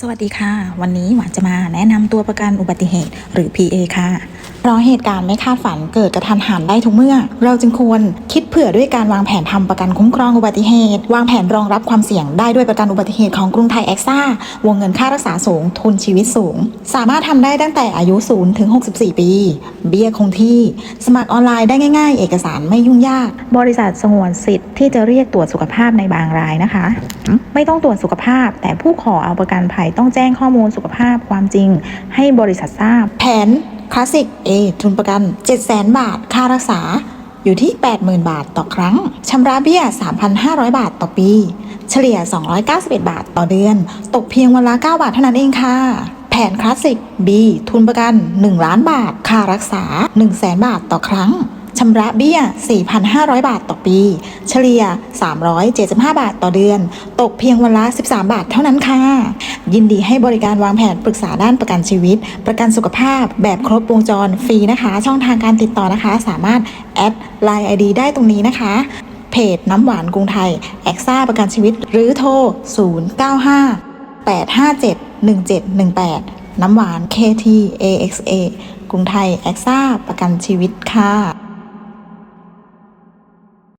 สวัสดีค่ะ วันนี้หวานจะมาแนะนำตัวประกันอุบัติเหตุหรือ PA ค่ะ เพราะเหตุการณ์ไม่คาดฝันเกิดกระทันหันได้ทุกเมื่อ เราจึงควรคิดเผื่อด้วยการวางแผนทำประกันคุ้มครองอุบัติเหตุ วางแผนรองรับความเสี่ยงได้ด้วยประกันอุบัติเหตุของกรุงไทยแอคซ่าวงเงินค่ารักษาสูง ทุนชีวิตสูง สามารถทำได้ตั้งแต่อายุ0ถึง64 ปี เบี้ยคงที่ สมัครออนไลน์ได้ง่าย ๆ เอกสารไม่ยุ่งยาก บริษัทสงวนสิทธิ์ที่จะเรียกตรวจสุขภาพในบางรายนะคะ ไม่ต้องตรวจสุขภาพ แต่ผู้ขอเอาประกันภัยต้องแจ้งข้อมูลสุขภาพความจริง ให้บริษัททราบ แผน คลาสสิก A ทุนประกัน 700,000 บาท ค่ารักษาอยู่ที่ 80,000 บาทต่อครั้ง ชำระเบี้ย 3,500 บาทต่อปี เฉลี่ย 291 บาทต่อเดือน ตกเพียงวันละ 9 บาทเท่านั้นเองค่ะ แผนคลาสสิก B ทุนประกัน 1 ล้านบาท ค่ารักษา 100,000 บาทต่อครั้ง ชำระเบี้ย 4,500 บาทต่อปี เฉลี่ย 375 บาทต่อเดือน ตกเพียงวันละ 13 บาทเท่านั้นค่ะ ยินดีให้บริการวางแผนปรึกษาด้านประกันชีวิต ประกันสุขภาพ แบบครบวงจรฟรีนะคะ ช่องทางการติดต่อนะคะ สามารถแอดไลน์ ID ได้ตรงนี้นะคะเพจน้ำหวานกรุงไทย แอคซ่าประกันชีวิต หรือโทร 095 857 1718 น้ำหวาน KT AXA กรุงไทย แอคซ่าประกันชีวิตค่ะ